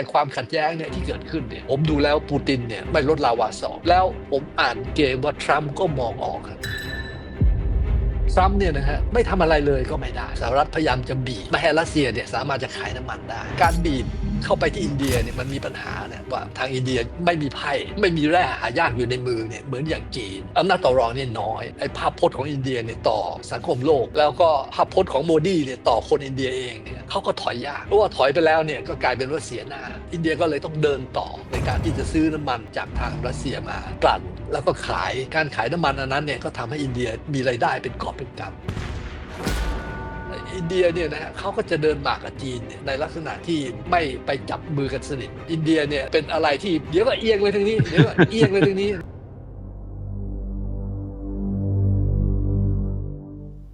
อ้ความขัดแย้งเนี่ยที่เกิดขึ้นเนี่ยผมดูแล้วปูตินเนี่ยไม่ลดลาวาสอกแล้วผมอ่านเกมว่าทรัมป์ก็มองออกครับทรัมป์เนี่ยนะฮะไม่ทำอะไรเลยก็ไม่ได้สหรัฐพยายามจะบีบไม่ให้รัสเซียเนี่ยสามารถจะขายน้ำมันได้ การบีบ เข้าไปที่อินเดียเนี่ยมันมีปัญหาเนี่ยว่าทางอินเดียไม่มีไพ่ไม่มีแร่หายากอยู่ในมือเนี่ยเหมือนอย่างจีนอำนาจต่อรองเนี่ยน้อยไอ้ภาพพจน์ของอินเดียเนี่ยต่อสังคมโลก แล้วก็ภาพพจน์ของโมดีเนี่ยต่อคนอินเดียเองเนี่ยเขาก็ถอยยากเพราะว่าถอยไปแล้วเนี่ยก็กลายเป็นว่าเสียหน้า อินเดียก็เลยต้องเดินต่อในการที่จะซื้อน้ำมันจากทางรัสเซียมากลั่นแล้วก็ขายการขายน้ำมันอันนั้นเนี่ยก็ทำให้อินเดียมีรายได้เป็นกอบเป็นกำ อินเดียเนี่ยนะฮะเขาก็จะเดินหมากกับจีนเนี่ยในลักษณะที่ไม่ไปจับมือกันสนิทอินเดียเนี่ยเป็นอะไรที่เดี๋ยวก็เอียงไปทางนี้เดี๋ยวก็เอียงไปทางนี้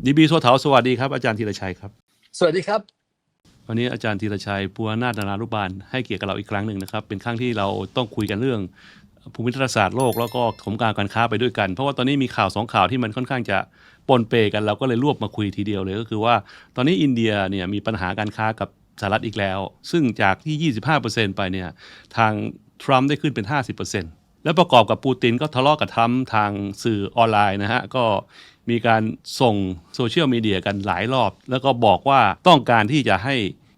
ดีบีทั่วเถาสวัสดีครับอาจารย์ธีรชัยครับ สวัสดีครับ วันนี้อาจารย์ธีรชัยปัวนาถนารุบาลให้เกียรติกับเราอีกครั้งหนึ่งนะครับ เป็นครั้งที่เราต้องคุยกันเรื่องภูมิรัฐศาสตร์โลกแล้วก็สงครามการค้าไปด้วยกัน เพราะว่าตอนนี้มีข่าวสองข่าวที่มันค่อนข้างจะ ปนเปกันเราก็เลยรวบมาคุยทีเดียวเลยก็คือว่า ตอนนี้อินเดียเนี่ยมีปัญหาการค้ากับสหรัฐอีกแล้ว ซึ่งจากที่ 25%ไปเนี่ยทางทรัมป์ได้ขึ้นเป็น 50%แล้วประกอบกับปูตินก็ทะเลาะกับทรัมป์ทางสื่อออนไลน์นะฮะก็มีการส่งโซเชียลมีเดียกันหลายรอบ แล้วก็บอกว่าต้องการที่จะให้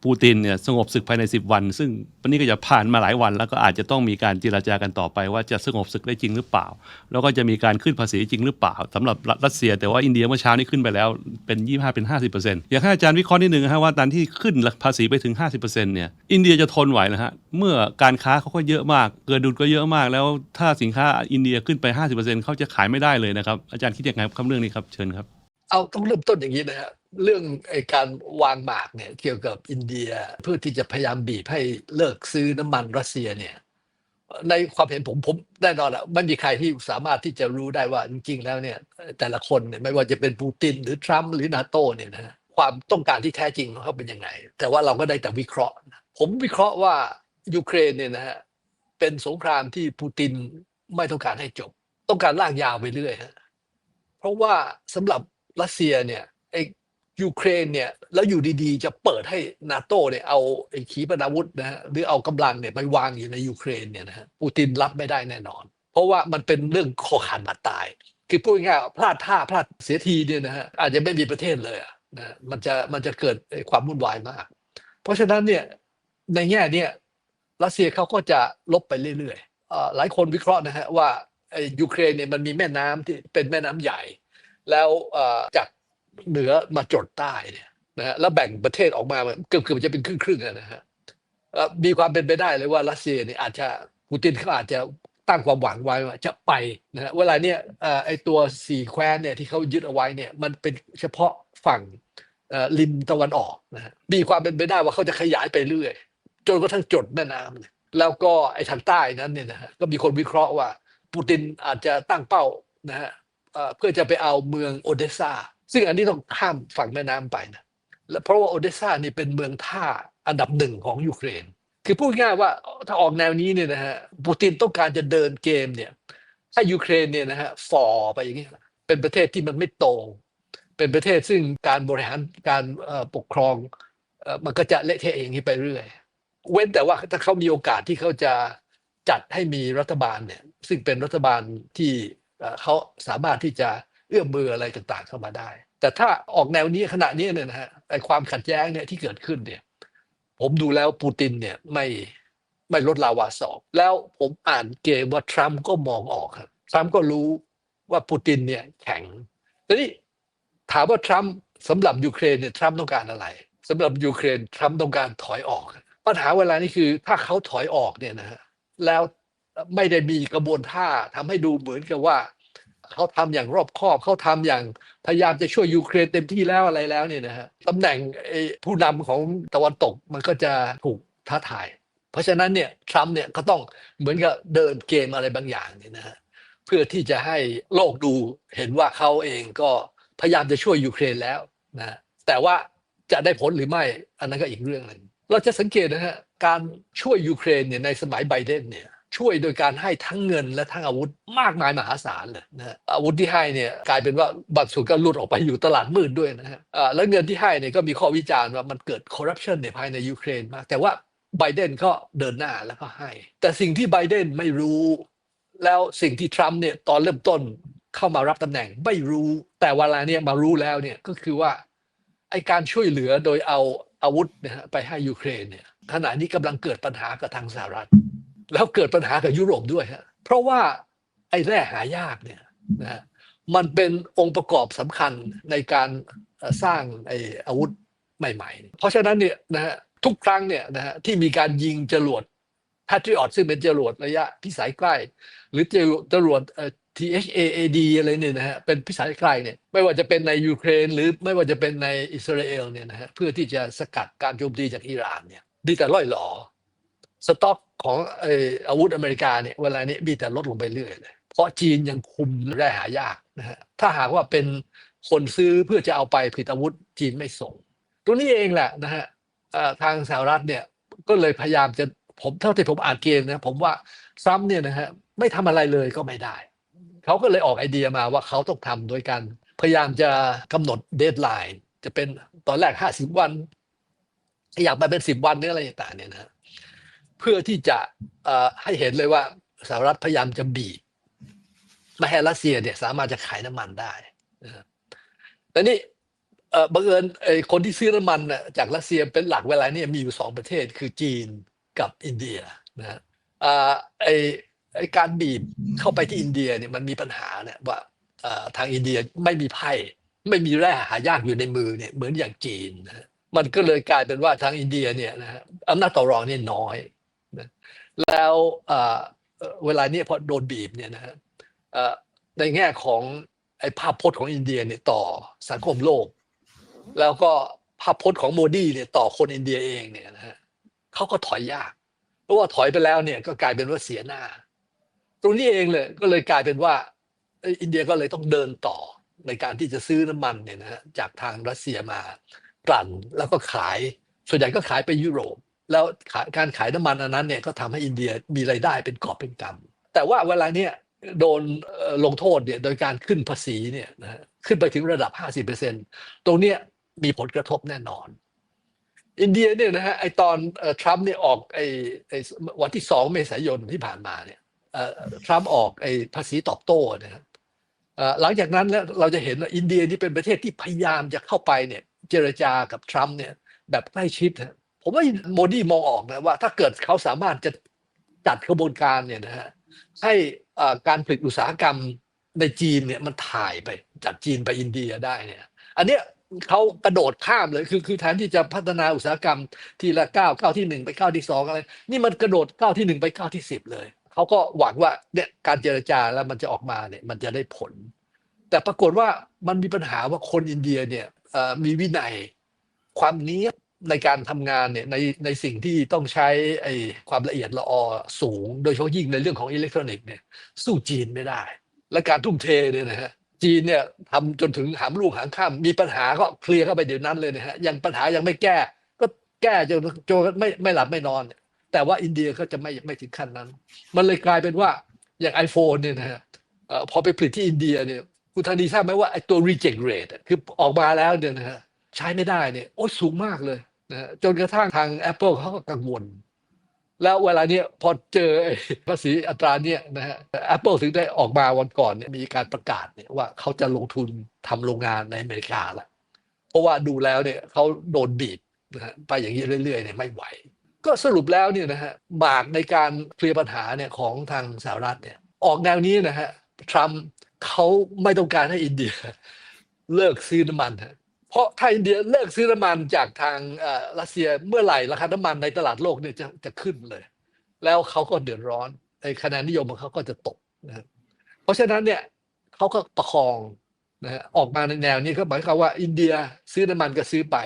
ปูตินเนี่ยสงบศึกภายใน 10 วัน ซึ่งวันนี้ก็จะผ่านมาหลายวัน แล้วก็อาจจะต้องมีการเจรจากันต่อไปว่าจะสงบศึกได้จริงหรือเปล่า แล้วก็จะมีการขึ้นภาษีจริงหรือเปล่าสำหรับรัสเซีย แต่ว่าอินเดียเมื่อเช้านี้ขึ้นไปแล้วเป็น 25 เป็น 50%อยากให้อาจารย์วิเคราะห์นิดนึงนะฮะว่าตอนที่ขึ้นภาษีไปถึง 50%เนี่ยอินเดียจะทนไหวนะฮะเมื่อการค้าเขาก็เยอะมาก เกินดุลก็เยอะมาก แล้วถ้าสินค้าอินเดียขึ้นไป 50%เขาจะขายไม่ได้เลยนะครับอาจารย์คิดยังไงครับเรื่องนี้ครับเชิญครับ เอาต้องเริ่มต้นอย่างนี้นะฮะเรื่องไอการวางหมากเนี่ยเกี่ยวกับอินเดียเพื่อที่จะพยายามบีบให้เลิกซื้อน้ำมันรัสเซียเนี่ยในความเห็นผมผมแน่นอนแหละไม่มีใครที่สามารถที่จะรู้ได้ว่าจริง ๆ แล้วเนี่ยแต่ละคนเนี่ยไม่ว่าจะเป็นปูตินหรือทรัมป์หรือนาโตเนี่ยนะความต้องการที่แท้จริงของเขาเป็นยังไง แต่ว่าเราก็ได้แต่วิเคราะห์ ผมวิเคราะห์ว่ายูเครนเนี่ยนะฮะเป็นสงครามที่ปูตินไม่ต้องการให้จบ ต้องการลากยาวไปเรื่อยฮะเพราะว่าสำหรับ รัสเซียเนี่ยไอ้ยูเครนเนี่ยแล้วอยู่ดีๆ จะเปิดให้นาโตเนี่ยเอาไอ้ขีปนาวุธนะฮะหรือเอากำลังเนี่ยไปวางอยู่ในยูเครนเนี่ยนะฮะปูตินรับไม่ได้แน่นอน เพราะว่ามันเป็นเรื่องคอขาดบาดตาย คือพูดง่ายๆพลาดท่าพลาดเสียทีเนี่ยนะฮะอาจจะไม่มีประเทศเลยนะมันจะมันจะเกิดความวุ่นวายมาก เพราะฉะนั้นเนี่ยในแง่เนี่ยรัสเซียเขาก็จะลบไปเรื่อยๆอ่อหลายคนวิเคราะห์นะฮะว่ายูเครนเนี่ยมันมีแม่น้ำที่เป็นแม่น้ำใหญ่ แล้วจากเหนือมาจดใต้เนี่ยนะฮะแล้วแบ่งประเทศออกมาเกือบเกือบจะเป็นครึ่งครึ่งๆอะนะฮะมีความเป็นไปได้เลยว่ารัสเซียเนี่ยอาจจะปูตินเขาอาจจะตั้งความหวังไว้ว่าจะไปนะฮะเวลาเนี่ยเอ่อไอตัวสี่แคว้นเนี่ยที่เขายึดเอาไว้เนี่ยมันเป็นเฉพาะฝั่งริมตะวันออกนะฮะมีความเป็นไปได้ว่าเขาจะขยายไปเรื่อย จนกระทั่งจดแม่น้ำเนี่ยแล้วก็ไอทางใต้นั้นเนี่ยนะฮะก็มีคนวิเคราะห์ว่าปูตินอาจจะตั้งเป้านะฮะ เพื่อจะไปเอาเมืองโอเดสซาซึ่งอันนี้ต้องข้ามฝั่งแม่น้ำไปนะและเพราะว่าโอเดสซานี่เป็นเมืองท่าอันดับหนึ่งของยูเครน คือพูดง่ายว่าถ้าออกแนวนี้เนี่ยนะฮะปูตินต้องการจะเดินเกมเนี่ยให้ยูเครนเนี่ยนะฮะฝ่อไปอย่างนี้เป็นประเทศที่มันไม่โต เป็นประเทศซึ่งการบริหารการปกครองมันก็จะเละเทะอย่างนี้ไปเรื่อย เว้นแต่ว่าถ้าเขามีโอกาสที่เขาจะจัดให้มีรัฐบาลเนี่ยซึ่งเป็นรัฐบาลที่ เขาสามารถที่จะเอื้อมมืออะไรต่างๆเข้ามาได้ แต่ถ้าออกแนวนี้ขณะนี้เนี่ยนะฮะไอความขัดแย้งเนี่ยที่เกิดขึ้นเนี่ย ผมดูแล้วปูตินเนี่ยไม่ไม่ลดลาวาสอกแล้วผมอ่านเกมว่าทรัมป์ก็มองออกครับทรัมป์ก็รู้ว่าปูตินเนี่ยแข็งทีนี้ถามว่าทรัมป์สำหรับยูเครนเนี่ยทรัมป์ต้องการอะไรสำหรับยูเครนทรัมป์ต้องการถอยออก ปัญหาเวลานี้คือถ้าเขาถอยออกเนี่ยนะฮะแล้ว ไม่ได้มีกระบวนท่าทำให้ดูเหมือนกับว่า เขาทำอย่างรอบคอบเขาทำอย่างพยายามจะช่วยยูเครนเต็มที่แล้วอะไรแล้วเนี่ยนะฮะตำแหน่งผู้นำของตะวันตกมันก็จะถูกท้าทาย เพราะฉะนั้นเนี่ยทรัมป์เนี่ยก็ต้องเหมือนกับเดินเกมอะไรบางอย่างเนี่ยนะฮะเพื่อที่จะให้โลกดูเห็นว่าเขาเองก็พยายามจะช่วยยูเครนแล้วนะแต่ว่าจะได้ผลหรือไม่อันนั้นก็อีกเรื่องหนึ่งเราจะสังเกตนะฮะการช่วยยูเครนเนี่ยในสมัยไบเดนเนี่ย ช่วยโดยการให้ทั้งเงินและทั้งอาวุธมากมายมหาศาลเลยนะอาวุธที่ให้เนี่ยกลายเป็นว่าบางส่วนก็หลุดออกไปอยู่ตลาดมืดด้วยนะฮะแล้วเงินที่ให้เนี่ยก็มีข้อวิจารณ์ว่ามันเกิดคอร์รัปชันในภายในยูเครนมาก แต่ว่าไบเดนก็เดินหน้าแล้วก็ให้ แต่สิ่งที่ไบเดนไม่รู้ แล้วสิ่งที่ทรัมป์เนี่ยตอนเริ่มต้นเข้ามารับตำแหน่งไม่รู้ แต่เวลาเนี่ยมารู้แล้วเนี่ยก็คือว่าไอการช่วยเหลือโดยเอาอาวุธนะฮะไปให้ยูเครนเนี่ยขณะนี้กำลังเกิดปัญหากับทางสหรัฐ แล้วเกิดปัญหากับยุโรปด้วยฮะเพราะว่าไอ้แร่หายากเนี่ยนะฮะมันเป็นองค์ประกอบสำคัญในการสร้างไอ้อาวุธใหม่ ๆ เพราะฉะนั้นเนี่ยนะฮะทุกครั้งเนี่ยนะฮะที่มีการยิงจรวด Patriot ซึ่งเป็นจรวดระยะพิสัยใกล้ หรือจรวดจรวดเอ่อ THAAD อะไรเนี่ยนะฮะเป็นพิสัยไกลเนี่ยไม่ว่าจะเป็นในยูเครน หรือไม่ว่าจะเป็นในอิสราเอลเนี่ยนะฮะเพื่อที่จะสกัดการโจมตีจากอิหร่านเนี่ยดีแต่ล่อยหลอสต็อก ของเอ่อาวุธอเมริกาเนี่ยเวลานี้มีแต่ลดลงไปเรื่อยเลย เพราะจีนยังคุมแร่หายากนะฮะถ้าหากว่าเป็นคนซื้อเพื่อจะเอาไปผลิตอาวุธจีนไม่ส่งตัวนี้เองแหละนะฮะทางสหรัฐเนี่ยก็เลยพยายามจะผมเท่าที่ผมอ่านเกมนะผมว่าซ้ำเนี่ยนะฮะไม่ทำอะไรเลยก็ไม่ได้ เขาก็เลยออกไอเดียมาว่าเขาต้องทำโดยการพยายามจะกำหนดเดทไลน์จะเป็นตอนแรกห้าสิบวัน อยากไปเป็นสิบวันหรืออะไรต่างเนี่ยนะ เพื่อที่จะให้เห็นเลยว่าสหรัฐพยายามจะบีบไม่ให้รัสเซียเนี่ยสามารถจะขายน้ำมันได้แต่นี่บังเอิญคนที่ซื้อน้ำมันจากรัสเซียเป็นหลักเวลาเนี่ยมีอยู่สองประเทศคือจีนกับอินเดียนะไอ้ไอการบีบเข้าไปที่อินเดียเนี่ยมันมีปัญหาเนี่ยว่าทางอินเดียไม่มีไพ่ไม่มีแร่หายากอยู่ในมือเนี่ยเหมือนอย่างจีนนะมันก็เลยกลายเป็นว่าทางอินเดียเนี่ยนะอำนาจต่อรองเนี่ยน้อย แล้วเวลานี้พอโดนบีบเนี่ยนะในแง่ของไอ้ภาพพจน์ของอินเดียเนี่ยต่อสังคมโลก แล้วก็ภาพพจน์ของโมดีเนี่ยต่อคนอินเดียเองเนี่ยนะฮะเขาก็ถอยยาก เพราะว่าถอยไปแล้วเนี่ยก็กลายเป็นว่าเสียหน้า ตรงนี้เองเลยก็เลยกลายเป็นว่าอินเดียก็เลยต้องเดินต่อในการที่จะซื้อน้ำมันเนี่ยนะฮะจากทางรัสเซียมากลั่นแล้วก็ขายส่วนใหญ่ก็ขายไปยุโรป แล้วาการขายน้ำมันอันนั้นเนี่ยก็ทำให้อินเดียมีรายได้เป็นกอบเป็นกำแต่ว่าเวลาเนี่ยโดนลงโทษเนี่ยโดยการขึ้นภาษีเนี่ยนะฮะขึ้นไปถึงระดับ 50%ตรงเนี้ยมีผลกระทบแน่นอน อินเดียเนี่ยนะฮะไอตอนทรัมป์เนี่ยออกไอไอวันที่สองเมษายนที่ผ่านมาเนี่ยทรัมป์ออกไอภาษีตอบโต้นะครับหลังจากนั้นแล้วเราจะเห็นว่าอินเดียนี่เป็นประเทศที่พยายามจะเข้าไปเนี่ยเจรจากับทรัมป์เนี่ยแบบใกล้ชิดนะ ผมว่าโมดีมองออกนะว่า ถ้าเกิดเขาสามารถจะจัดกระบวนการเนี่ยนะฮะให้การผลิตอุตสาหกรรมในจีนเนี่ยมันถ่ายไปจากจีนไปอินเดียได้เนี่ย อันเนี้ยเขากระโดดข้ามเลยคือคือแทนที่จะพัฒนาอุตสาหกรรมทีละก้าวก้าวที่หนึ่งไปก้าวที่สองอะไรนี่มันกระโดดก้าวที่หนึ่งไปก้าวที่สิบเลยเขาก็หวังว่าเนี่ยการเจรจาแล้วมันจะออกมาเนี่ยมันจะได้ผล แต่ปรากฏว่ามันมีปัญหาว่าคนอินเดียเนี่ยมีวินัยความเนี้ยบ ในการทำงานเนี่ยในในสิ่งที่ต้องใช้ไอ้ความละเอียดละออสูง โดยเฉพาะยิ่งในเรื่องของอิเล็กทรอนิกส์เนี่ยสู้จีนไม่ได้ และการทุ่มเทเนี่ยนะฮะจีนเนี่ยทำจนถึงหามลูกหางข้ามมีปัญหาก็เคลียร์เข้าไปเดี๋ยวนั้นเลยนะฮะยังปัญหายังไม่แก้ ก็แก้จนจนไม่ไม่หลับไม่นอน แต่ว่าอินเดียก็จะไม่ไม่ถึงขั้นนั้น มันเลยกลายเป็นว่าอย่าง iPhone เนี่ยนะฮะพอไปผลิตที่อินเดียเนี่ยคุณธานีทราบไหมว่าไอ้ตัว reject rate คือออกมาแล้วเนี่ยนะฮะใช้ไม่ได้เนี่ยโอ้สูงมากเลย นะจนกระทั่งทาง Apple เขาก็กังวล แล้วเวลาเนี้ยพอเจอภาษีอัตราเนี่ยนะฮะ Apple ถึงได้ออกมาวันก่อนเนี่ยมีการประกาศเนี่ยว่าเขาจะลงทุนทำโรงงานในอเมริกาละเพราะว่าดูแล้วเนี่ยเขาโดนบีบนะฮะไปอย่างนี้เรื่อยๆเนี่ยไม่ไหว ก็สรุปแล้วเนี่ยนะฮะบากในการเคลียร์ปัญหาเนี่ยของทางสหรัฐเนี่ยออกแนวนี้นะฮะทรัมป์เขาไม่ต้องการให้อินเดีย เลิกซื้อน้ำมันฮะ เพราะถ้าอินเดียเลิกซื้อน้ำมันจากทางรัสเซียเมื่อไหร่ราคาน้ำมันในตลาดโลกเนี่ยจะจะขึ้นเลย แล้วเขาก็เดือดร้อนไอ้คะแนนนิยมของเขาก็จะตกนะเพราะฉะนั้นเนี่ยเขาก็ประคองนะออกมาในแนวนี้ก็หมายความว่าอินเดียซื้อน้ำมันก็ซื้อไป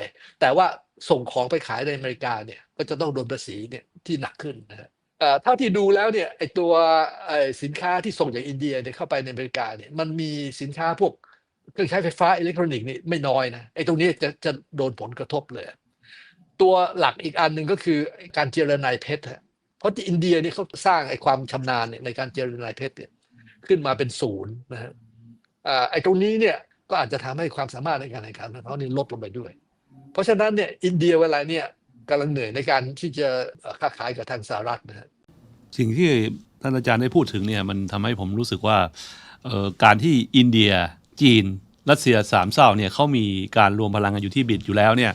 แต่ว่าส่งของไปขายในอเมริกาเนี่ยก็จะต้องโดนภาษีเนี่ยที่หนักขึ้นนะฮะเออเท่าที่ดูแล้วเนี่ยไอ้ตัวไอ้สินค้าที่ส่งจากอินเดียเนี่ยเข้าไปในอเมริกาเนี่ยมันมีสินค้าพวก เครื่องใช้ไฟฟ้าอิเล็กทรอนิกส์นี่ไม่น้อยนะไอ้ตรงนี้จะจะโดนผลกระทบเลย ตัวหลักอีกอันหนึ่งก็คือการเจรนายเพชรเพราะที่อินเดียนี่เขาสร้างไอ้ความชำนาญในการเจริญนายเพชรเนี่ยขึ้นมาเป็นศูนย์นะฮะไอ้ตรงนี้เนี่ยก็อาจจะทำให้ความสามารถในการแข่งขันของเขานี่ลดลงไปด้วย เพราะฉะนั้นเนี่ยอินเดียเวลาเนี่ยกำลังเหนื่อยในการที่จะค้าขายกับทางสหรัฐนะฮะสิ่งที่ท่านอาจารย์ได้พูดถึงเนี่ยมันทำให้ผมรู้สึกว่าการที่อินเดีย จีนรัสเซียสามเศร้าเนี่ยเขามีการรวมพลังกันอยู่ที่บิดอยู่แล้วเนี่ย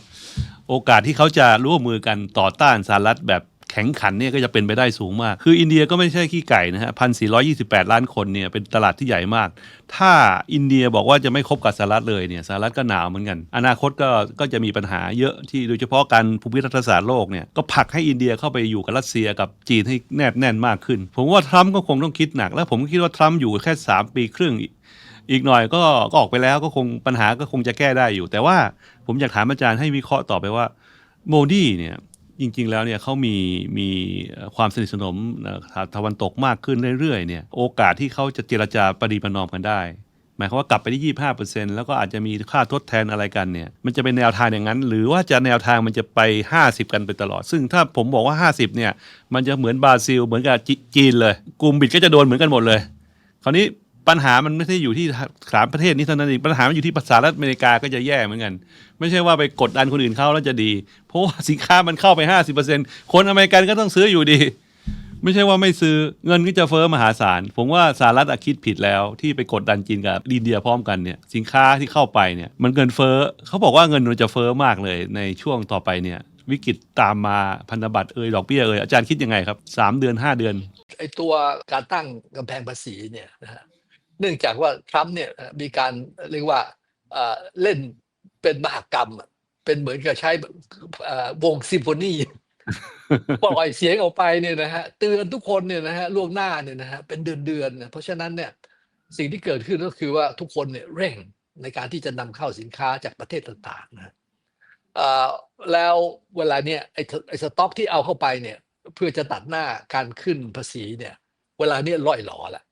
โอกาสที่เขาจะร่วมมือกันต่อต้านสหรัฐแบบแข็งขันเนี่ยก็จะเป็นไปได้สูงมาก คืออินเดียก็ไม่ใช่ขี้ไก่นะฮะพันสี่ร้อยี่สิบแปดล้านคนเนี่ยเป็นตลาดที่ใหญ่มาก ถ้าอินเดียบอกว่าจะไม่คบกับสหรัฐเลยเนี่ยสหรัฐก็หนาวเหมือนกัน อนาคตก็ก็จะมีปัญหาเยอะที่โดยเฉพาะการภูมิรัฐศาสตร์โลกเนี่ยก็ผลักให้อินเดียเข้าไปอยู่กับรัสเซียกับจีนให้แนบแน่นมากขึ้น ผมว่าทรัมป์ก็คงต้องคิดหนัก แล้วผมคิดว่าทรัมป์อยู่แค่ 3 ปีครึ่ง อีกหน่อยก็ก็ออกไปแล้วก็คงปัญหาก็คงจะแก้ได้อยู่ แต่ว่าผมอยากถามอาจารย์ให้วิเคราะห์ต่อไปว่าโมดีเนี่ยจริงๆแล้วเนี่ยเขามีมีความสนิทสนมเอ่อตะวันตกมากขึ้นเรื่อยๆเนี่ยโอกาสที่เขาจะเจรจาปฏิประนอมกันได้ หมายความว่ากลับไปที่ 25%แล้วก็อาจจะมีค่าทดแทนอะไรกันเนี่ยมันจะเป็นแนวทางอย่างนั้น หรือว่าจะแนวทางมันจะไป 50 กันไปตลอด ซึ่งถ้าผมบอกว่า 50เนี่ยมันจะเหมือนบราซิล เหมือนกับจจีนเลย กลุ่มบิดก็จะโดนเหมือนกันหมดเลย คราวนี้ ปัญหามันไม่ใช่อยู่ที่สามประเทศนี้เท่านั้นเองปัญหามันอยู่ที่สหรัฐอเมริกาก็จะแย่เหมือนกัน ไม่ใช่ว่าไปกดดันคนอื่นเข้าแล้วจะดี เพราะว่าสินค้ามันเข้าไป 50%คนอเมริกันก็ต้องซื้ออยู่ดี ไม่ใช่ว่าไม่ซื้อเงินก็จะเฟ้อมหาศาล ผมว่าสหรัฐอคิดผิดแล้วที่ไปกดดันจีนกับอินเดียพร้อมกันเนี่ยสินค้าที่เข้าไปเนี่ยมันเงินเฟ้อเขาบอกว่าเงินมันจะเฟ้อมากเลยในช่วงต่อไปเนี่ยวิกฤตตามมาพันธบัตรเอ่ยดอกเบี้ยเอ่ยอาจารย์คิดยังไงครับสามเดือนห้าเดือนไอ้ตัวการตั้งกำแพงภาษีเนี่ยนะฮะ เนื่องจากว่าทรัมป์เนี่ยมีการเรียกว่าเอ่อเล่นเป็นมหกรรมอะเป็นเหมือนกับใช้เอ่อวงซิมโฟนีปล่อยเสียงออกไปเนี่ยนะฮะเตือนทุกคนเนี่ยนะฮะล่วงหน้าเนี่ยนะฮะเป็นเดือนๆนะเพราะฉะนั้นเนี่ยสิ่งที่เกิดขึ้นก็คือว่าทุกคนเนี่ยเร่งในการที่จะนำเข้าสินค้าจากประเทศต่างๆนะเอ่อแล้วเวลาเนี่ยไอ้ทไอ้สต็อกที่เอาเข้าไปเนี่ย เพื่อจะตัดหน้าการขึ้นภาษีเนี่ย เวลาเนี้ล่อยหลอละ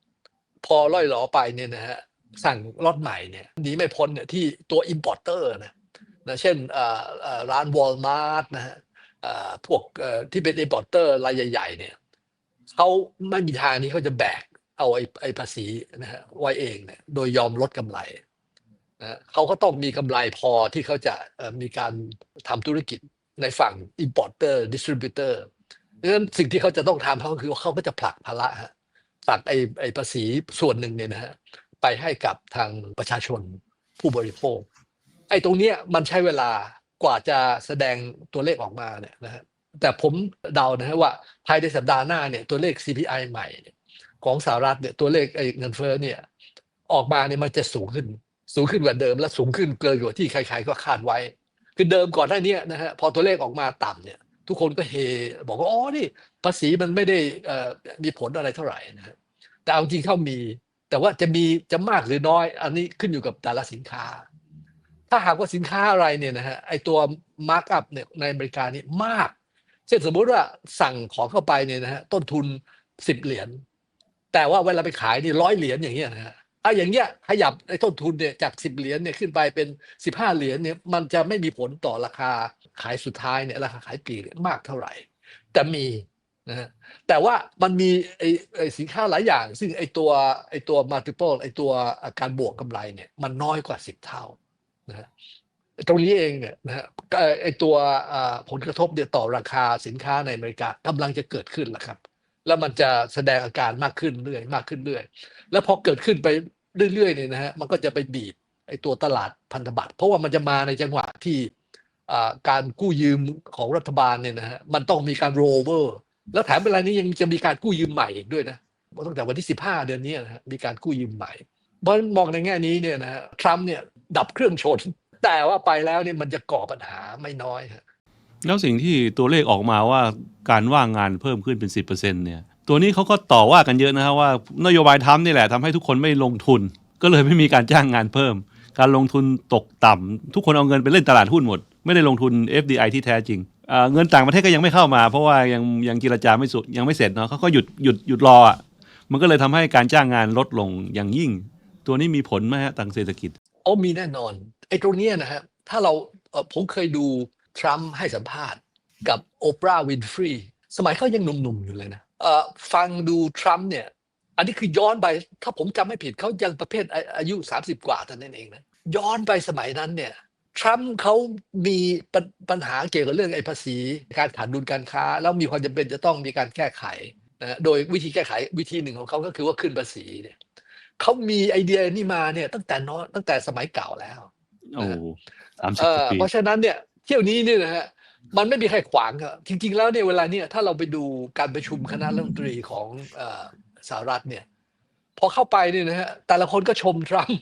พอล่อยหลอไปเนี่ยนะฮะสั่งล็อตใหม่เนี่ยหนีไม่พ้นเนี่ยที่ตัว importer นะนะเช่นร้าน Walmart นะฮะพวกที่เป็น importer รายใหญ่ๆเนี่ยเขาไม่มีทางที่เขาจะแบกเอาไอ้ไอภาษีนะฮะไว้เองเนี่ยโดยยอมลดกำไรนะเขาก็ต้องมีกำไรพอที่เขาจะมีการทำธุรกิจในฝั่ง importer distributor ดังนั้นสิ่งที่เขาจะต้องทำเขาคือเขาก็จะผลักภาระฮะ ผลักไอ้ไอ้ภาษีส่วนหนึ่งเนี่ยนะฮะไปให้กับทางประชาชนผู้บริโภค ไอ้ตรงเนี้ยมันใช้เวลากว่าจะแสดงตัวเลขออกมาเนี่ยนะฮะแต่ผมเดานะฮะว่าภายในสัปดาห์หน้าเนี่ยตัวเลข CPI ใหม่ของสหรัฐเนี่ยตัวเลขไอ้เงินเฟ้อเนี่ยออกมาเนี่ยมันจะสูงขึ้น สูงขึ้นกว่าเดิมและสูงขึ้นเกินกว่าที่ใครๆก็คาดไว้ คือเดิมก่อนหน้านี้นะฮะพอตัวเลขออกมาต่ำเนี่ย ทุกคนก็เฮบอกว่าอ๋อนี่ภาษีมันไม่ได้มีผลอะไรเท่าไหร่นะฮะแต่เอาจริงเข้ามี แต่ว่าจะมีจะมากหรือน้อย อันนี้ขึ้นอยู่กับแต่ละสินค้า ถ้าหากว่าสินค้าอะไรเนี่ยนะฮะไอตัวมาร์กอัพเนี่ยในอเมริกานี่มาก เช่นสมมุติว่าสั่งของเข้าไปเนี่ยนะฮะต้นทุนสิบเหรียญแต่ว่าเวลาไปขายนี่ร้อยเหรียญอย่างเงี้ยนะฮะ อะอย่างเงี้ยขยับไอ้ต้นทุนเนี่ยจากสิบเหรียญเนี่ยขึ้นไปเป็นสิบห้าเหรียญเนี่ยมันจะไม่มีผลต่อราคาขายสุดท้ายเนี่ยราคาขายปลีกมากเท่าไหร่ แต่มีนะแต่ว่ามันมีไอ้ไอสินค้าหลายอย่าง ซึ่งไอ้ตัวไอ้ตัว multiple ไอ้ตัวการบวกกำไรเนี่ยมันน้อยกว่าสิบเท่านะตรงนี้เองเนี่ยนะฮะไอ้ตัวผลกระทบเนี่ยต่อราคาสินค้าในอเมริกากำลังจะเกิดขึ้นแล้วครับ แล้วมันจะแสดงอาการมากขึ้นเรื่อยมากขึ้นเรื่อย แล้วพอเกิดขึ้นไป เรื่อยๆเนี่ยนะฮะมันก็จะไปบีบไอ้ตัวตลาดพันธบัตรเพราะว่ามันจะมาในจังหวะที่การกู้ยืมของรัฐบาลเนี่ยนะฮะมันต้องมีการโรเวอร์แล้วแถมเวลานี้ยังจะมีการกู้ยืมใหม่อีกด้วยนะตั้งแต่วันที่ 15 เดือนนี้นะฮะมีการกู้ยืมใหม่ เพราะมองในแง่นี้เนี่ยนะฮะทรัมป์เนี่ยดับเครื่องชน แต่ว่าไปแล้วเนี่ยมันจะก่อปัญหาไม่น้อยฮะแล้วสิ่งที่ตัวเลขออกมาว่าการว่างงานเพิ่มขึ้นเป็น 10%เนี่ย ตัวนี้เขาก็ต่อว่ากันเยอะนะครับว่านโยบายทรัมป์นี่แหละทำให้ทุกคนไม่ลงทุน ก็เลยไม่มีการจ้างงานเพิ่ม การลงทุนตกต่ำทุกคนเอาเงินไปเล่นตลาดหุ้นหมด ไม่ได้ลงทุน FDI ที่แท้จริงเเงินต่างประเทศก็ยังไม่เข้ามา เพราะว่ายังยังเจรจาไม่สุดยังไม่เสร็จเนาะเขาก็หยุดหยุดหยุดรออะมันก็เลยทำให้การจ้างงานลดลงอย่างยิ่ง ตัวนี้มีผลไหมฮะทางเศรษฐกิจโอ้มีแน่นอนไอ้ตรงนี้นะฮะถ้าเราเผมเคยดูทรัมป์ให้สัมภาษณ์กับโอปราห์วินฟรีสมัยเขายังหนุ่มๆอยู่เลยนะ ฟังดูทรัมป์เนี่ย อันนี้คือย้อนไปถ้าผมจำไม่ผิดเขายังประเภทอาอายุ 30 กว่าเท่านั้นเองนะย้อนไปสมัยนั้นเนี่ยทรัมป์เขามีปัญปัญหาเกี่ยวกับเรื่องไอ้ภาษี การขาดดุลการค้า แล้วมีความจำเป็นจะต้องมีการแก้ไขนะโดยวิธีแก้ไขวิธีหนึ่งของเขาก็คือว่าขึ้นภาษีเนี่ยเขามีไอเดียนี่มาเนี่ยตั้งแต่น้อยตั้งแต่สมัยเก่าแล้วโอ้สามสิเอบกอว่าปีเพราะฉะนั้นเนี่ยเที่ยวนี้เนี่ยนะฮะ มันไม่มีใครขวางครับจริง ๆ แล้วเนี่ยเวลาเนี่ยถ้าเราไปดูการประชุมคณะรัฐมนตรีของอสหรัฐเนี่ย พอเข้าไปเนี่ยนะฮะแต่ละคนก็ชมทรัมป์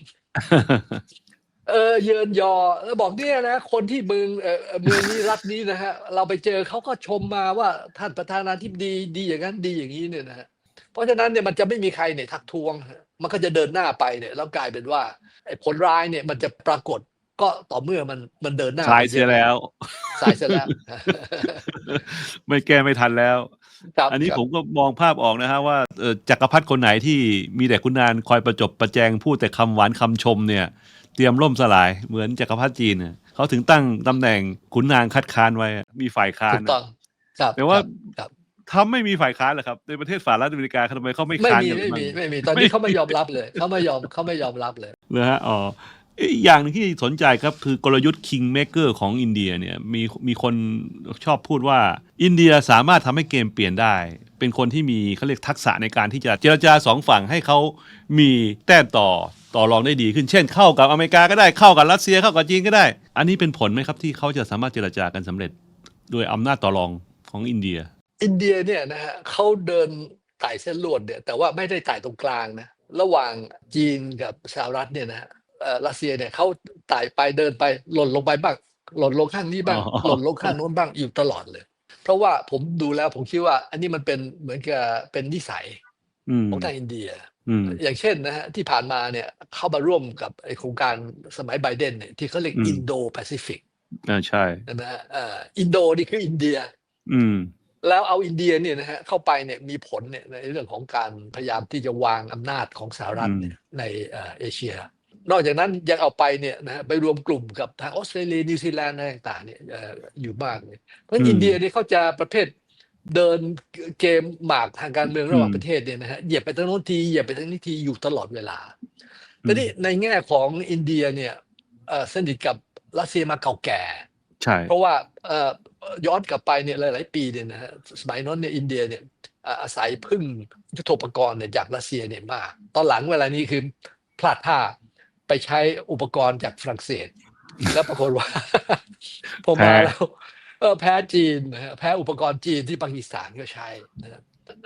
เออเยินยอแล้วบอกเนี่ยนะ คนที่เมืองเออเมืองนี้รัฐนี้นะฮะ เราไปเจอเขาก็ชมมาว่าท่านประธานาธิบดีดีอย่างนั้นดีอย่างนี้เนี่ยนะฮะเพราะฉะนั้นเนี่ยมันจะไม่มีใครเนี่ยทักท้วง มันก็จะเดินหน้าไปเนี่ย แล้วกลายเป็นว่าผลร้ายเนี่ยมันจะปรากฏ ก็ต่อเมื่อมันมันเดินหน้าสายเสียแล้ว สายเสียแล้ว ไม่แก้ไม่ทันแล้วครับอันนี้ครับผมก็มองภาพออกนะฮะว่าเอ่อจักรพรรดิคนไหนที่มีแต่คุณนานคอยประจบประแจงพูดแต่คำหวานคำชมเนี่ย เตรียมล่มสลายเหมือนจักรพรรดิจีนเนี่ยเขาถึงตั้งตำแหน่งขุนนางคัดค้านไว้อะมีฝ่ายค้านถูกต้องครับแต่ว่าครับทำไม่มีฝ่ายค้านเหรอครับ ในประเทศสหรัฐอเมริกาทำไมเขาไม่ไม่ค้านมีกันไม่บ้างมีไม่มีตอนนี้เขาไม่ยอมรับเลยเขาไม่ยอมเขาไม่ยอมรับเลยเลยฮะอ๋อ อีกอย่างหนึงที่สนใจครับคือกลยุทธ์ Kingmaker ของอินเดียเนี่ยมีมีคนชอบพูดว่า อินเดียสามารถทำให้เกมเปลี่ยนได้ เป็นคนที่มีเขาเรียกทักษะในการที่จะเจรจาสองฝั่งให้เขามีแต้มต่อต่อรองได้ดีขึ้นเช่นเข้ากับอเมริกาก็ได้เข้ากับรัสเซียเข้ากับจีนก็ได้ อันนี้เป็นผลไหมครับที่เขาจะสามารถเจรจากันสำเร็จด้วยอำนาจต่อรองของอินเดีย อินเดียเนี่ยนะฮะเขาเดินไต่เส้นลวดเนี่ยแต่ว่าไม่ได้ไต่ตรงกลางนะระหว่างจีนกับสหรัฐเนี่ยนะฮะ รัสเซียเนี่ยเขาไต่ไปเดินไปหล่นลงไปบ้าง หล่นลงข้างนี้บ้างอ๋อหล่นลงข้างโน้นบ้างอยู่ตลอดเลย เพราะว่าผมดูแล้วผมคิดว่า อันนี้มันเป็นเหมือนกับเป็นนิสัยอืมของทางอินเดียอืมอย่างเช่นนะฮะที่ผ่านมาเนี่ยเข้ามาร่วมกับไอโครงการสมัยไบเดนเนี่ยที่เขาเรียกอืมอินโดแปซิฟิกอ่าใช่นะฮะเอ่ออินโดนี่คืออินเดีย อืม แล้วเอาอินเดียเนี่ยนะฮะเข้าไปเนี่ยมีผลเนี่ยในเรื่องของการพยายามที่จะวางอำนาจของสหรัฐเนี่ยในเอ่อเอเชีย นอกจากนั้นยังเอาไปเนี่ยนะฮะไปรวมกลุ่มกับทางออสเตรเลียนิวซีแลนด์อะไรต่างๆเนี่ยเอ่ออยู่มากเลยเพราะฉะนั้นอินเดียเนี่ยเขาจะประเภทเดินเกมหมากทางการเมืองระหว่างประเทศเนี่ยนะฮะเหยียบไปทางโน้นทีเหยียบไปทางนี้ทีอยู่ตลอดเวลาแต่นี่ในแง่ของอินเดียเนี่ยเอ่อสนิทกับรัสเซียมาเก่าแก่ใช่เพราะว่าเอ่อย้อนกลับไปเนี่ยหลาย ๆ ปีเนี่ยนะฮะสมัยนั้นเนี่ยอินเดียเนี่ยอ่าอาศัยพึ่งยุทโธปกรณ์เนี่ยจากรัสเซียเนี่ยมากตอนหลังเวลานี้คือพลาดท่าไป ใช้อุปกรณ์จากฝรั่งเศส แล้วปรากฏว่าพอมาแล้วเออแพ้จีนนะฮะแพ้อุปกรณ์จีนที่ปากีสถานก็ใช้นะฮะ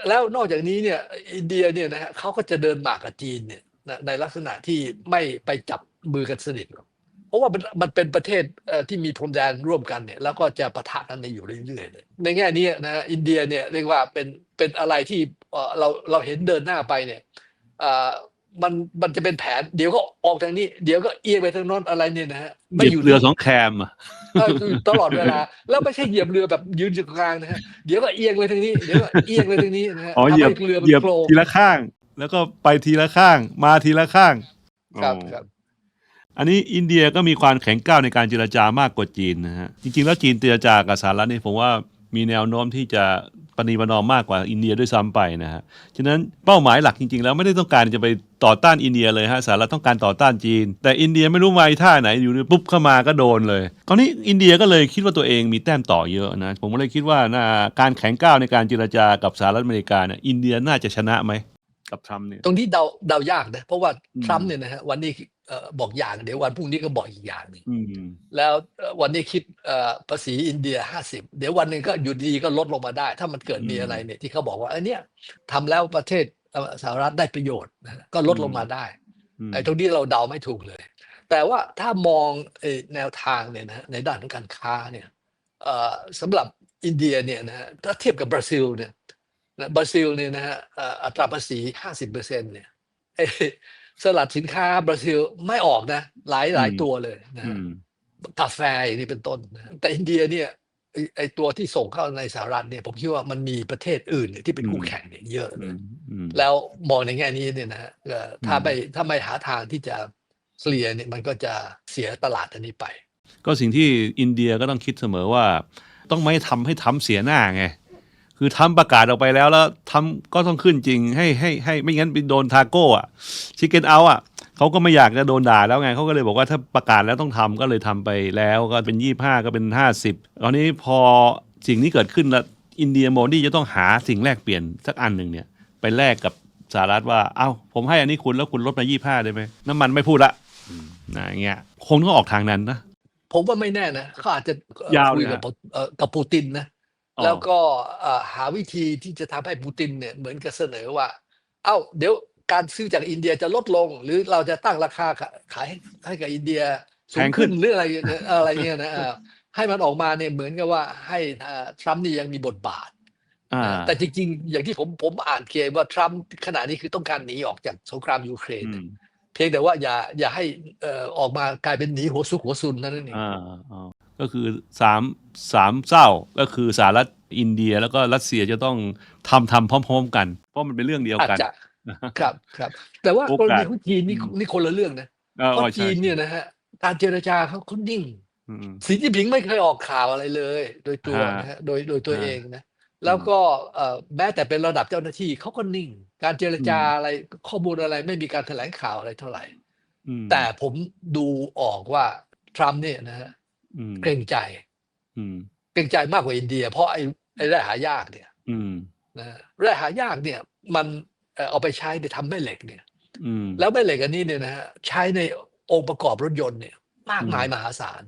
แล้วนอกจากนี้เนี่ย อินเดียเนี่ยนะฮะเขาก็จะเดินหมากกับจีนเนี่ยนะในลักษณะที่ไม่ไปจับมือกันสนิทหรอกเพราะว่ามันมันเป็นประเทศเอ่อที่มีพรมแดนร่วมกันเนี่ย แล้วก็จะปะทะกันในอยู่เรื่อยๆเลยในแง่นี้นะฮะอินเดียเนี่ยเรียกว่าเป็นเป็นอะไรที่เอ่อเราเราเห็นเดินหน้าไปเนี่ยเอ่อ มันมันจะเป็นแผน เดี๋ยวก็ออกทางนี้ เดี๋ยวก็เอียงไปทางโน้นอะไรเนี่ยนะฮะเหยียบเรือสองแคมอะเอออยู่ตลอดเวลา แล้วไม่ใช่เหยียบเรือแบบยืนอยู่กลางนะฮะเดี๋ยวก็เอียงไปทางนี้เดี๋ยวก็เอียงไปทางนี้นะฮะอ๋อทำเหยียบให้เรือมันเหยียบโครงทีละข้าง แล้วก็ไปทีละข้าง มาทีละข้างครับอ๋อครับอันนี้อินเดียก็มีความแข็งกร้าวในการเจรจามากกว่าจีนนะฮะจริงๆแล้วจีนเจรจากับสหรัฐนี่ผมว่า มีแนวโน้มที่จะปณีประนอมมากกว่าอินเดียด้วยซ้ำไปนะฮะ ฉะนั้นเป้าหมายหลักจริง ๆ แล้วไม่ได้ต้องการจะไปต่อต้านอินเดียเลยฮะสหรัฐต้องการต่อต้านจีน แต่อินเดียไม่รู้มาอีท่าไหนอยู่ดีปุ๊บเข้ามาก็โดนเลยตอนนี้อินเดียก็เลยคิดว่าตัวเองมีแต้มต่อเยอะนะ ผมก็เลยคิดว่าน่าการแข็งกร้าวในการเจรจากับสหรัฐอเมริกาเนี่ยอินเดียน่าจะชนะไหมกับทรัมป์เนี่ยตรงนี้เดาเดายากนะเพราะว่าอืมทรัมป์เนี่ยนะฮะวันนี้เอ่อ บอกอย่างเดี๋ยววันพรุ่งนี้ก็บอกอีกอย่างหนึ่งอืมแล้วเอ่อวันนี้คิดเอ่อภาษีอินเดีย50เดี๋ยววันหนึ่งก็อยู่ดีก็ลดลงมาได้ ถ้ามันเกิดมีอืมอะไรเนี่ยที่เขาบอกว่าเอันเนี้ยทำแล้วประเทศเอ่อสหรัฐได้ประโยชน์นะก็ลดลงมาได้อืมไอ้ตรงนี้เราเดาไม่ถูกเลย แต่ว่าถ้ามองเอ่อแนวทางเนี่ยนะในด้านของการค้าเนี่ยเอ่อสำหรับอินเดียเนี่ยนะฮะถ้าเทียบกับบราซิลเนี่ยนะบราซิลเนี่ยนะฮะเอ่ออัตราภาษี50%เนี่ยเอ้ย สลัดสินค้าบราซิลไม่ออกนะ หลายหลายอืมตัวเลยนะอืฮะมกาแฟอย่างนี้เป็นต้นนะแต่อินเดียเนี่ยไอ้ไอตัวที่ส่งเข้าในสหรัฐเนี่ยผมคิดว่ามันมีประเทศอื่นเนี่ยที่เป็นคู่อืมแข่งเนี่ยเยอะเลอืยมอืมแล้วมองในแง่นี้เนี่ยนะฮะเอ่อถ้าอืมไม่ถ้าไม่หาทางที่จะเคลียร์เนี่ยมันก็จะเสียตลาดอันนี้ไป ก็สิ่งที่อินเดียก็ต้องคิดเสมอว่า ต้องไม่ทำให้ทำเสียหน้าไง คือทำประกาศออกไปแล้วแล้วทำก็ต้องขึ้นจริง ให้ให้ให้ไม่งั้นไปโดนทาโก้อะชิคเก้นเอาอะเขาก็ไม่อยากจะโดนด่าแล้วไงเขาก็เลยบอกว่าถ้าประกาศแล้วต้องทำก็เลยทำไปแล้วก็เป็นยี่ห้าก็เป็นห้าสิบตอนนี้พอสิ่งนี้เกิดขึ้นแล้วอินเดียโมดีจะต้องหาสิ่งแลกเปลี่ยนสักอันหนึ่งเนี่ยไปแลกกับสหรัฐว่า เอ้า ผมให้อันนี้คุณแล้วคุณลดมายี่ห้าได้ไหมน้ำมันไม่พูดละนะอย่างเงี้ยคงต้องออกทางนั้นนะ ผมว่าไม่แน่นะเขาอาจจะเอ่อยาวเลยคุยกับนะปูเอ่อกับปูตินนะอ๋อ แล้วก็เอ่อหาวิธีที่จะทำให้ปูตินเนี่ยเหมือนกับเสนอว่า เอ้า เดี๋ยวการซื้อจากอินเดียจะลดลง หรือเราจะตั้งราคาขาขายให้ให้กับอินเดียสูงขึ้นหรืออะไรอย่างเงี้ยอะไรเงี้ยนะเออให้มันออกมาเนี่ยเหมือนกับว่าให้อ่าทรัมป์นี่ยังมีบทบาทอ่านะแต่จริงๆ อย่างที่ผมผมอ่านเกมว่าทรัมป์ขณะนี้คือต้องการหนีออกจากสงครามยูเครนอืมเพียงแต่ว่าอย่าอย่าให้เอ่อออกมากลายเป็นหนีหัวซุกหัวซุนนั่นเองอ่าอ่า ก็คือสามสามเศร้าก็คือสหรัฐอินเดียแล้วก็รัสเซียจะต้องทำทำพร้อม ๆ กัน เพราะมันเป็นเรื่องเดียวอาจกันจะครับครับ แต่ว่าโอกกาสรณีของจีนนี่อืมนี่คนละเรื่องนะเออเพราะอ๋อใช่จีนเนี่ยนะฮะการเจรจาเขาเขานิ่งอืมสีจิ้นผิงไม่เคยออกข่าวอะไรเลย โดยตัวฮะนะฮะโดยโดยตัวฮะเองนะแล้วก็เอ่อแม้แต่เป็นระดับเจ้าหน้าที่เขาก็นิ่ง การเจรจาอืมอะไรข้อมูลอะไรไม่มีการแถลงข่าวอะไรเท่าไหร่อืมแต่ผมดูออกว่าทรัมป์เนี่ยนะฮะอืม เกรงใจอืมเกรงใจมากกว่าอินเดีย เพราะไอ้ไอ้แร่หายากเนี่ยอืมนะฮะแร่หายากเนี่ย มันเอ่อเอาไปใช้ไปทำแม่เหล็กเนี่ยอืมแล้วแม่เหล็กอันนี้เนี่ยนะฮะใช้ในองค์ประกอบรถยนต์เนี่ย มากมายอืมมหาศาล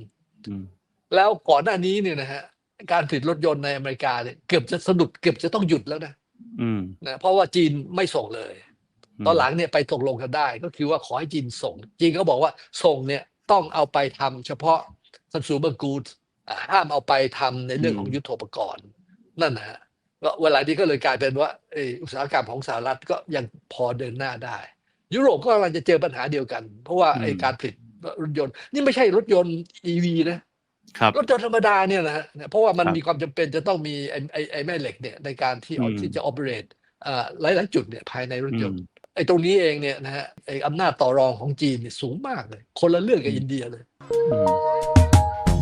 อืมแล้วก่อนหน้านี้เนี่ยนะฮะการผลิตรถยนต์ในอเมริกาเนี่ยเกือบจะสะดุดเกือบจะต้องหยุดแล้วนะอืมนะเพราะว่าจีนไม่ส่งเลย ตอนหลังเนี่ยไปตกลงกันได้ ก็คือว่าขอให้จีนส่ง จีนก็บอกว่าส่งเนี่ยต้องเอาไปทำเฉพาะ consumer goods อ่าห้ามเอาไปทำในเรื่องของยุทโธปกรณ์ นั่นนะฮะก็เวลานี้ก็เลยกลายเป็นว่าเอออุตสาหกรรมของสหรัฐก็ยังพอเดินหน้าได้ ยุโรปก็กำลังจะเจอปัญหาเดียวกัน เพราะว่าไอ้การผลิตรถยนต์ นี่ไม่ใช่รถยนต์ EV นะครับรถยนต์ธรรมดาเนี่ยนะฮะเพราะว่ามันครับมีความจำเป็นจะต้องมีไอ้ไอ้ไอ้แม่เหล็กเนี่ยในการที่เอาอืมที่จะ operate อ่าหลายๆจุดเนี่ยภายในรถยนต์อืมไอ้ตรงนี้เองเนี่ยนะฮะไอ้อำนาจต่อรองของจีนเนี่ยสูงมากเลย คนละเรื่องกับอินเดียเลยอืม